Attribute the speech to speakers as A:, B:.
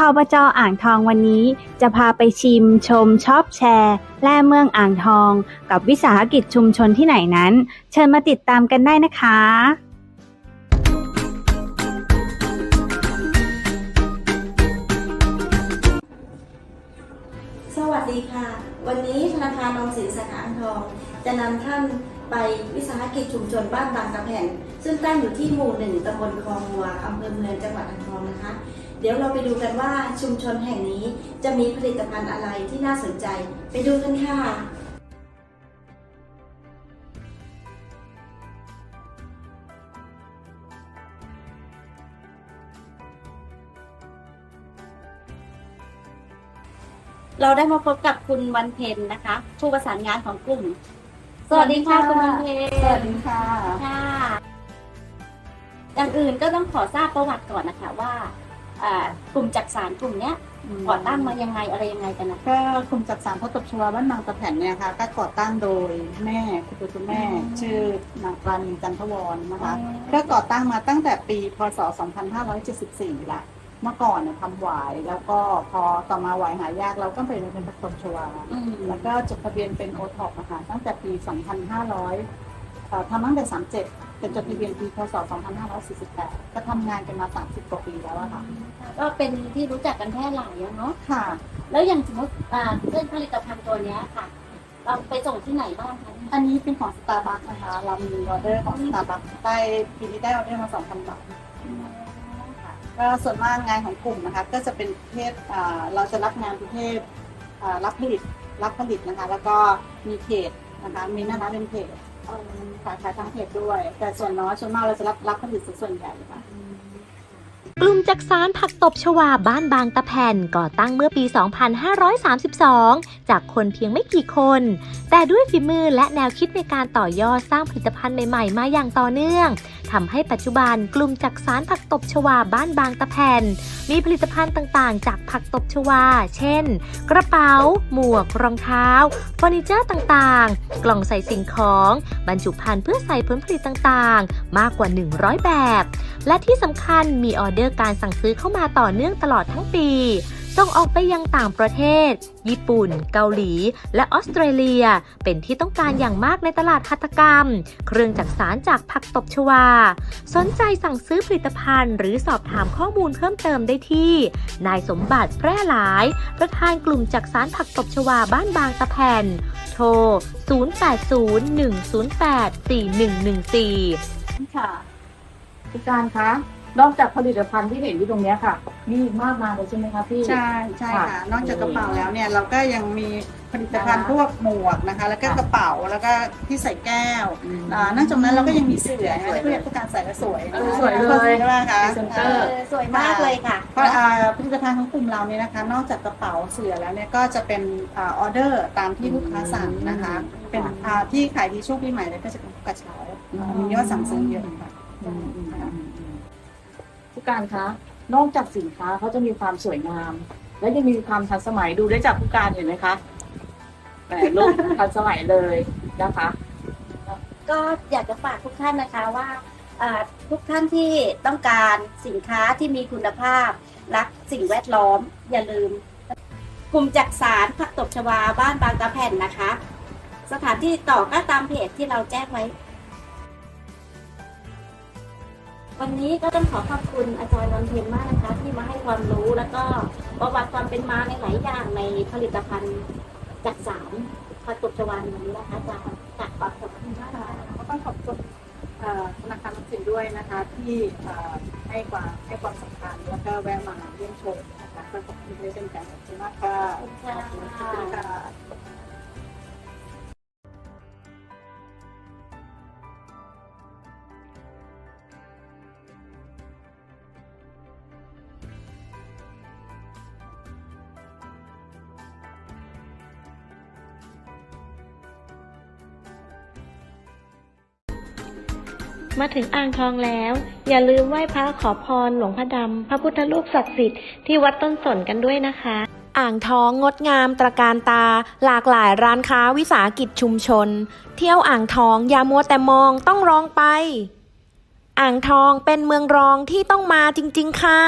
A: คอบจอ่างทองวันนี้จะพาไปชิมชมชอบแชร์ แล่เมืองอ่างทอง กับวิสาหกิจชุมชนที่ไหนนั้น เชิญมาติดตามกันได้นะคะ
B: สวัสดีค่ะ วันนี้ธนาคารออมสินสาขาอ่างทอง จะนำท่านไปวิสาหกิจชุมชนบ้านบางกระแผ่นซึ่งตั้งอยู่ที่หมู่หนึ่งตำบลคลองวัวอำเภอเมืองจังหวัดอ่างทองนะคะ เดี๋ยวเราไปดูกันว่าชุมชนแห่งนี้จะมีผลิตภัณฑ์อะไรที่น่าสนใจ ไปดูกันค่ะเราได้มาพบกับคุณวันเพ็ญนะคะ ผู้ประสานงานของกลุ่ม สวัสดีค่ะคุณวันเพ็ญ
C: สวัสดีค่ะ
B: ค่ะอย่างอื่นก็ต้องขอทราบประวัติก่อนนะคะว่าอ่า กลุ่มจักสารกลุ่มเนี้ยก่อตั้งมายังไงอะไรยังไงกันนะ
C: ก็กลุ่มจักสารพระตบชวาบ้านบางตะแผ่นเนี่ยค่ะก็ก่อตั้งโดยแม่คุณปู่คุณแม่ ชื่อนางปราณีจันทวรนะคะก็ก่อตั้งมาตั้งแต่ปีพศ 2574 ละเมื่อก่อนเนี่ยทำหวายแล้วก็พอต่อมาหวายหายากเราก็ไปเรียนเป็นพระตบชวา
B: อืม
C: แล้วก็จดทะเบียนเป็นโอท็อปนะคะตั้งแต่ปี 2500เอ่อทำตั้งแต่37 เป็นจดทะเบียนปีพศ 2548 ก็ทำงานกันมา 30 กว่าปีแล้วอะค่ะ
B: ก็เป็นที่รู้จักกันแพร่หลายอะเนาะ
C: ค่ะ
B: แล้วอย่างสมมติอ่าเรื่องผลิตภัณฑ์ตัวเนี้ยค่ะ เราไปส่งที่ไหนบ้างคะ
C: อันนี้เป็นของสตาร์บัคนะคะ เรามีออเดอร์ของสตาร์บัคได้ปีนี้ได้ออเดอร์มา2,000บาทค่ะก็ส่วนมากงานของกลุ่มนะคะ ก็จะเป็นประเภทอ่าเราจะรับงานประเภทอ่ารับผลิต รับผลิตนะคะ แล้วก็มีเพจนะคะ มีหน้าร้านเป็นเพจเอ่อ ขายขายทางเพจด้วย แต่ส่วนน้อยส่วนมากเราจะรับรับผลิตส่วนใหญ่ค่ะ
D: กลุ่มจักสารผักตบชวาบ้านบางตะแผ่นก่อตั้งเมื่อปี 2532 จากคนเพียงไม่กี่คน แต่ด้วยฝีมือและแนวคิดในการต่อยอดสร้างผลิตภัณฑ์ใหม่ๆ มาอย่างต่อเนื่องทำให้ปัจจุบันกลุ่มจักสารผักตบชวาบ้านบางตะแผ่น มีผลิตภัณฑ์ต่างๆ จากผักตบชวา เช่น กระเป๋า หมวก รองเท้าเฟอร์นิเจอร์ต่างๆ กล่องใส่สิ่งของ บรรจุภัณฑ์เพื่อใส่ผลผลิตต่างๆ มากกว่า 100 แบบ และที่สำคัญมีออเดอร์การสั่งซื้อเข้ามาต่อเนื่องตลอดทั้งปี ส่งออกไปยังต่างประเทศ ญี่ปุ่น เกาหลี และออสเตรเลีย เป็นที่ต้องการอย่างมากในตลาดหัตถกรรม เครื่องจักสารจากผักตบชวา สนใจสั่งซื้อผลิตภัณฑ์ หรือสอบถามข้อมูลเพิ่มเติมได้ที่ นายสมบัติแพร่หลาย ประธานกลุ่มจักสารผักตบชวาบ้านบางตะแผ่น โทร 0801084114
C: ค่ะผู้การคะ นอกจากผลิตภัณฑ์ที่เห็นอยู่ตรงเนี้ยค่ะ มีอีกมากมายเลยใช่ไหมคะพี่ ใช่ใช่ค่ะ
E: ค่ะ
C: นอกจากกระเป๋าแล้วเนี่ยเราก็ยังมีผลิตภัณฑ์พวกหมวกนะคะ แล้วก็กระเป๋าแล้วก็ที่ใส่แก้วอ่านอกจากนั้นเราก็ยังมีเสื่อนะคะที่ผู้การใส่แล้วสวย
E: เออสวยเลย
C: ใช่ไหมคะ
E: พรีเซนเตอร์
B: เออสวยมากเลยค่ะ
C: เพราะอ่าผลิตภัณฑ์ของกลุ่มเราเนี่ยนะคะ นอกจากกระเป๋าเสื่อแล้วเนี่ยก็จะเป็นอ่าออเดอร์ตามที่ลูกค้าสั่งนะคะ เป็นอ่าที่ขายดีช่วงปีใหม่เลยก็จะเป็นกระเช้ามียอดสั่งซื้อเยอะค่ะ
E: ผู้การคะนอกจากสินค้าเขาจะมีความสวยงาม และยังมีความทันสมัยดูได้จากผู้การเห็นไหมคะแหมลูกทันสมัยเลยนะคะ
B: ก็อยากจะฝากทุกท่านนะคะว่าทุกท่านที่ต้องการสินค้าที่มีคุณภาพ รักสิ่งแวดล้อม อย่าลืม กลุ่มจักสารผักตบชวาบ้านบางตะแผ่นนะคะ สถานที่ต่อก็ตามเพจที่เราแจ้งไว้ วันนี้ก็ต้องขอขอบคุณอาจารย์วันเพ็ญมากนะคะ ที่มาให้ความรู้แล้วก็ประวัติความเป็นมาในหลายอย่างในผลิตภัณฑ์จักสารผักตบชวาในวันนี้นะคะอาจารย์จากขอบคุณมากค่ะ
C: ก็ต้องขอบคุณเอ่อธนาคารออมสินด้วยนะคะที่เอ่อให้ความให้ความสำคัญแล้วก็แวะมาเยี่ยมชมนะคะก็ขอบคุณด้วยเช่นกันขอบคุณมาก
B: ค่ะ
C: ขอบคุณค่ะ
A: มาถึงอ่างทองแล้ว อย่าลืมไหว้พระขอพรหลวงพ่อดำ พระพุทธรูปศักดิ์สิทธิ์ที่วัดต้นสนกันด้วยนะคะ
D: อ่างทองงดงามตระการตา หลากหลายร้านค้าวิสาหกิจชุมชน เที่ยวอ่างทองอย่ามัวแต่มองต้องลองไป อ่างทองเป็นเมืองรองที่ต้องมาจริง ๆ ค่ะ